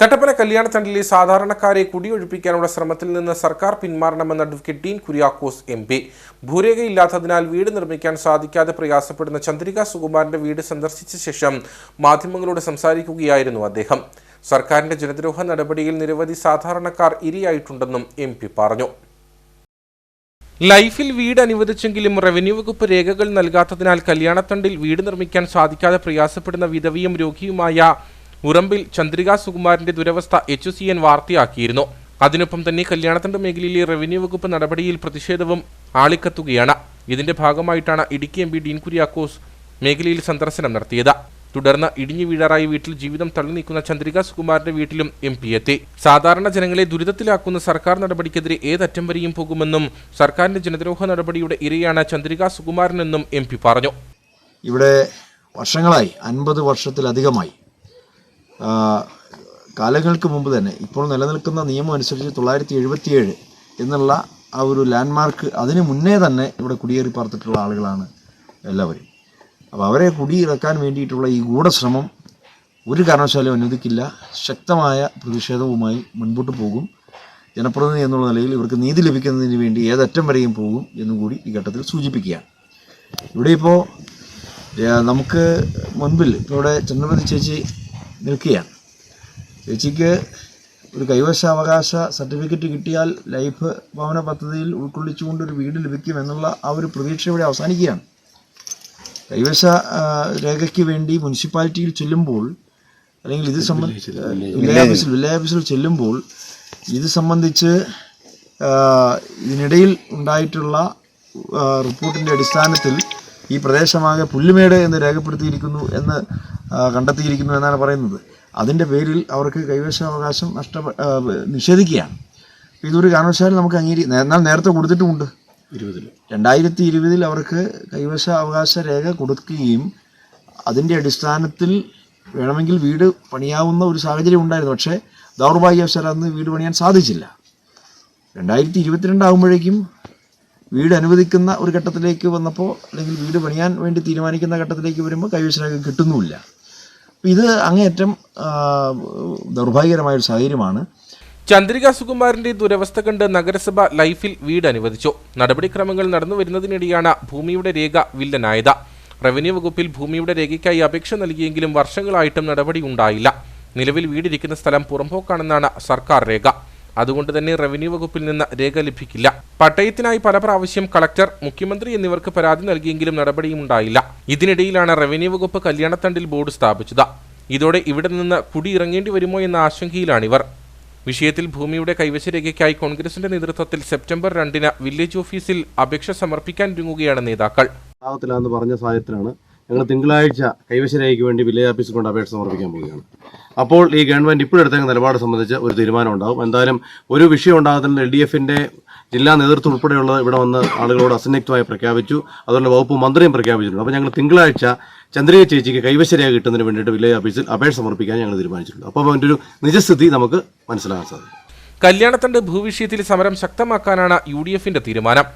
കട്ടപ്പന കല്യാണത്തണ്ടിലെ സാധാരണക്കാരെ കുടിയൊഴിപ്പിക്കാനുള്ള ശ്രമത്തിൽ നിന്ന് സർക്കാർ പിന്മാറണമെന്ന് advocate Dean Kuriakose M P. ഭൂരേഖയില്ലാത്തതിനാൽ വീട് നിർമ്മിക്കാൻ സാധിക്കാതെ പ്രയാസപ്പെടുന്ന ചന്ദ്രിക സുകുമാരന്റെ വീട് സന്ദർശിച്ച ശേഷം മാധ്യമങ്ങളോട് സംസാരിക്കുകയായിരുന്നു അദ്ദേഹം. സർക്കാരിന്റെ ജനദ്രോഹ നടപടിയിൽ നിരവധി സാധാരണക്കാർ ഇരയായിട്ടുണ്ടെന്നും എം പറഞ്ഞു. ലൈഫിൽ വീട് അനുവദിച്ചെങ്കിലും റവന്യൂ വകുപ്പ് രേഖകൾ നൽകാത്തതിനാൽ കല്യാണത്തണ്ടിൽ വീട് നിർമ്മിക്കാൻ സാധിക്കാതെ പ്രയാസപ്പെടുന്ന വിധവിയും രോഗിയുമായ ഉറമ്പിൽ ചന്ദ്രിക സുകുമാരന്റെ ദുരവസ്ഥ എച്ച് സി എൻ വാർത്തയാക്കിയിരുന്നു. അതിനൊപ്പം തന്നെ കല്യാണത്തണ്ട് മേഖലയിലെ റവന്യൂ വകുപ്പ് നടപടിയിൽ പ്രതിഷേധവും ആളിക്കത്തുകയാണ്. ഇതിന്റെ ഭാഗമായിട്ടാണ് ഇടുക്കി എം പി ഡീൻ കുര്യാക്കോസ് മേഖലയിൽ സന്ദർശനം നടത്തിയത്. തുടർന്ന് ഇടിഞ്ഞു വീഴാറായി വീട്ടിൽ ജീവിതം തള്ളി നീക്കുന്ന ചന്ദ്രിക സുകുമാരന്റെ വീട്ടിലും എം പി എത്തി. സാധാരണ ജനങ്ങളെ ദുരിതത്തിലാക്കുന്ന സർക്കാർ നടപടിക്കെതിരെ ഏതറ്റം വരെയും പോകുമെന്നും സർക്കാരിന്റെ ജനദ്രോഹ നടപടിയുടെ ഇരയാണ് ചന്ദ്രിക സുകുമാരനെന്നും എം പി പറഞ്ഞു. ഇവിടെ വർഷങ്ങളായി അൻപത് വർഷത്തിലധികമായി കാലങ്ങൾക്ക് മുമ്പ് തന്നെ ഇപ്പോൾ നിലനിൽക്കുന്ന നിയമം അനുസരിച്ച് തൊള്ളായിരത്തി എഴുപത്തിയേഴ് എന്നുള്ള ആ ഒരു ലാൻഡ് മാർക്ക് അതിന് മുന്നേ തന്നെ ഇവിടെ കുടിയേറി പാർത്തിട്ടുള്ള ആളുകളാണ് എല്ലാവരും. അപ്പോൾ അവരെ കുടിയിറക്കാൻ വേണ്ടിയിട്ടുള്ള ഈ ഗൂഢശ്രമം ഒരു കാരണവശാലും അനുവദിക്കില്ല. ശക്തമായ പ്രതിഷേധവുമായി മുൻപോട്ട് പോകും. ജനപ്രതിനിധി എന്നുള്ള നിലയിൽ ഇവർക്ക് നീതി ലഭിക്കുന്നതിന് വേണ്ടി ഏതറ്റം വരെയും പോകും എന്നും കൂടി ഈ ഘട്ടത്തിൽ സൂചിപ്പിക്കുകയാണ്. ഇവിടെ ഇപ്പോൾ നമുക്ക് മുൻപിൽ ഇപ്പോൾ ഇവിടെ ചന്ദ്രമതി ചേച്ചി നിൽക്കുകയാണ്. ചേച്ചിക്ക് ഒരു കൈവശാവകാശ സർട്ടിഫിക്കറ്റ് കിട്ടിയാൽ ലൈഫ് ഭവന പദ്ധതിയിൽ ഉൾക്കൊള്ളിച്ചുകൊണ്ട് ഒരു വീട് ലഭിക്കും എന്നുള്ള ആ ഒരു പ്രതീക്ഷ ഇവിടെ അവസാനിക്കുകയാണ്. കൈവശ രേഖയ്ക്ക് വേണ്ടി മുനിസിപ്പാലിറ്റിയിൽ ചെല്ലുമ്പോൾ അല്ലെങ്കിൽ ഇത് സംബന്ധിച്ച് വില്ലേജ് ഓഫീസിൽ വില്ലേജ് ചെല്ലുമ്പോൾ ഇത് സംബന്ധിച്ച് ഇതിനിടയിൽ ഉണ്ടായിട്ടുള്ള റിപ്പോർട്ടിന്റെ അടിസ്ഥാനത്തിൽ ഈ പ്രദേശമാകെ പുല്ലുമേട് എന്ന് രേഖപ്പെടുത്തിയിരിക്കുന്നു എന്ന് കണ്ടെത്തിയിരിക്കുന്നു എന്നാണ് പറയുന്നത്. അതിന്റെ പേരിൽ അവർക്ക് കൈവശാവകാശം നഷ്ട നിഷേധിക്കുകയാണ്. ഇതൊരു കാരണവശാലും നമുക്ക് അംഗീകരി എന്നാൽ നേരത്തെ കൊടുത്തിട്ടുമുണ്ട്. ഇരുപതിൽ രണ്ടായിരത്തി ഇരുപതിൽ അവർക്ക് കൈവശ അവകാശ രേഖ കൊടുക്കുകയും അതിന്റെ അടിസ്ഥാനത്തിൽ വേണമെങ്കിൽ വീട് പണിയാവുന്ന ഒരു സാഹചര്യം ഉണ്ടായിരുന്നു. പക്ഷേ ദൗർഭാഗ്യവശാൽ അന്ന് വീട് പണിയാൻ സാധിച്ചില്ല. രണ്ടായിരത്തി ഇരുപത്തിരണ്ടാകുമ്പോഴേക്കും വീട് അനുവദിക്കുന്ന ഒരു ഘട്ടത്തിലേക്ക് വന്നപ്പോൾ അല്ലെങ്കിൽ വീട് പണിയാൻ വേണ്ടി തീരുമാനിക്കുന്ന ഘട്ടത്തിലേക്ക് വരുമ്പോൾ കൈവശ രേഖ കിട്ടുന്നുമില്ല. ഇത് അങ്ങേയറ്റം ദൗർഭാഗ്യകരമായ ഒരു സാഹചര്യമാണ്. ചന്ദ്രിക സുകുമാരന്റെ ദുരവസ്ഥ കണ്ട് നഗരസഭ ലൈഫിൽ വീട് അനുവദിച്ചു. നടപടിക്രമങ്ങൾ നടന്നു വരുന്നതിനിടെയാണ് ഭൂമിയുടെ രേഖ വില്ലനായത്. റവന്യൂ വകുപ്പിൽ ഭൂമിയുടെ രേഖയ്ക്കായി അപേക്ഷ നൽകിയെങ്കിലും വർഷങ്ങളായിട്ടും നടപടി ഉണ്ടായില്ല. നിലവിൽ വീടിരിക്കുന്ന സ്ഥലം പുറമ്പോക്കാണെന്നാണ് സർക്കാർ രേഖ. അതുകൊണ്ട് തന്നെ റവന്യൂ വകുപ്പിൽ നിന്ന് രേഖ ലഭിക്കില്ല. പട്ടയത്തിനായി പല പ്രാവശ്യം കളക്ടർ മുഖ്യമന്ത്രി എന്നിവർക്ക് പരാതി നൽകിയെങ്കിലും നടപടിയും ഉണ്ടായില്ല ഇതിനിടയിലാണ് റവന്യൂ വകുപ്പ് കല്യാണത്തണ്ടിൽ ബോർഡ് സ്ഥാപിച്ചത്. ഇതോടെ ഇവിടെ നിന്ന് കുടിയിറങ്ങേണ്ടി വരുമോ എന്ന ആശങ്കയിലാണിവർ. വിഷയത്തിൽ ഭൂമിയുടെ കൈവശ രേഖയ്ക്കായി കോൺഗ്രസിന്റെ നേതൃത്വത്തിൽ സെപ്റ്റംബർ രണ്ടിന് വില്ലേജ് ഓഫീസിൽ അപേക്ഷ സമർപ്പിക്കാൻ ഒരുങ്ങുകയാണ് നേതാക്കൾ. പറഞ്ഞ സാഹചര്യത്തിലാണ് ഞങ്ങൾ തിങ്കളാഴ്ച കൈവശരേഖയ്ക്ക് വേണ്ടി വില്ലേജ് ഓഫീസിൽ കൊണ്ട് അപേക്ഷ സമർപ്പിക്കാൻ പോവുകയാണ്. അപ്പോൾ ഈ ഗവൺമെന്റ് ഇപ്പോഴെടുത്ത നിലപാട് സംബന്ധിച്ച് ഒരു തീരുമാനം ഉണ്ടാവും. എന്തായാലും ഒരു വിഷയം ഉണ്ടാകുന്ന എൽ ഡി എഫിന്റെ ജില്ലാ നേതൃത്വം ഉൾപ്പെടെയുള്ള ഇവിടെ വന്ന് ആളുകളോട് അസന്നിഗ്ധമായി പ്രഖ്യാപിച്ചു. അതുപോലെ വകുപ്പ് മന്ത്രിയും പ്രഖ്യാപിച്ചിട്ടുണ്ട്. അപ്പോൾ ഞങ്ങൾ തിങ്കളാഴ്ച ചന്ദ്രിക ചേച്ചിക്ക് കൈവശരേഖ കിട്ടുന്നതിന് വേണ്ടിയിട്ട് വില്ലേജ് ഓഫീസിൽ അപേക്ഷ സമർപ്പിക്കാൻ ഞങ്ങൾ തീരുമാനിച്ചിട്ടുണ്ട്. അപ്പോൾ അതിന്റെ ഒരു നിജസ്ഥിതി നമുക്ക് മനസ്സിലാക്കാൻ സാധിക്കും. കല്യാണത്തണ്ട് ഭൂവിഷയത്തിൽ സമരം ശക്തമാക്കാനാണ് യു ഡി എഫിന്റെ തീരുമാനം.